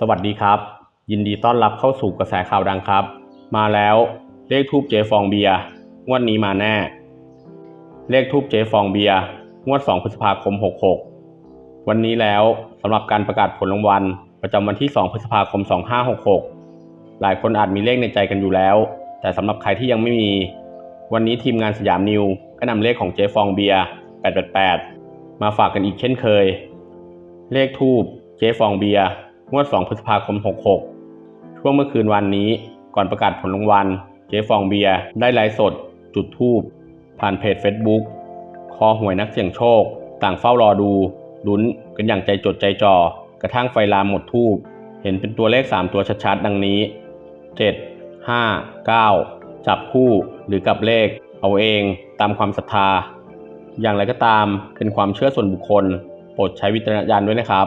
สวัสดีครับ ยินดีต้อนรับเข้าสู่กระแสข่าวดังครับ มาแล้วเลขทูบเจฟองเบียงวดนี้มาแน่ เลขทูบเจฟองเบียงวด 2 พฤษภาคม 66 วันนี้แล้วสำหรับการประกาศผลรางวัล ประจำวันที่ 2 พฤษภาคม 2566 หลายคนอาจมีเลขในใจกันอยู่แล้ว แต่สำหรับใครที่ยังไม่มี วันนี้ทีมงานสยามนิวก็นำเลขของเจฟองเบียร์888 มาฝากกันอีกเช่นเคย เลขทูบเจฟองเบียร์ งวด 2 พฤษภาคม 66 ช่วงเมื่อคืนวันนี้ ก่อนประกาศผลรางวัล เจฟองเบียร์ได้ไลฟ์สด จุดทูบผ่านเพจ Facebook คอหวยนักเสี่ยงโชค ต่างเฝ้ารอดูลุ้นกันอย่างใจจดใจจ่อ กระทั่งไฟลามหมดทูบเห็นเป็นตัวเลข 3 ตัวชัดๆ ดังนี้ 7 5 9 จับคู่หรือกับเลข เอาเองตามความศรัทธา อย่างไรก็ตามเป็นความเชื่อส่วนบุคคล โปรดใช้วิจารณญาณด้วยนะครับ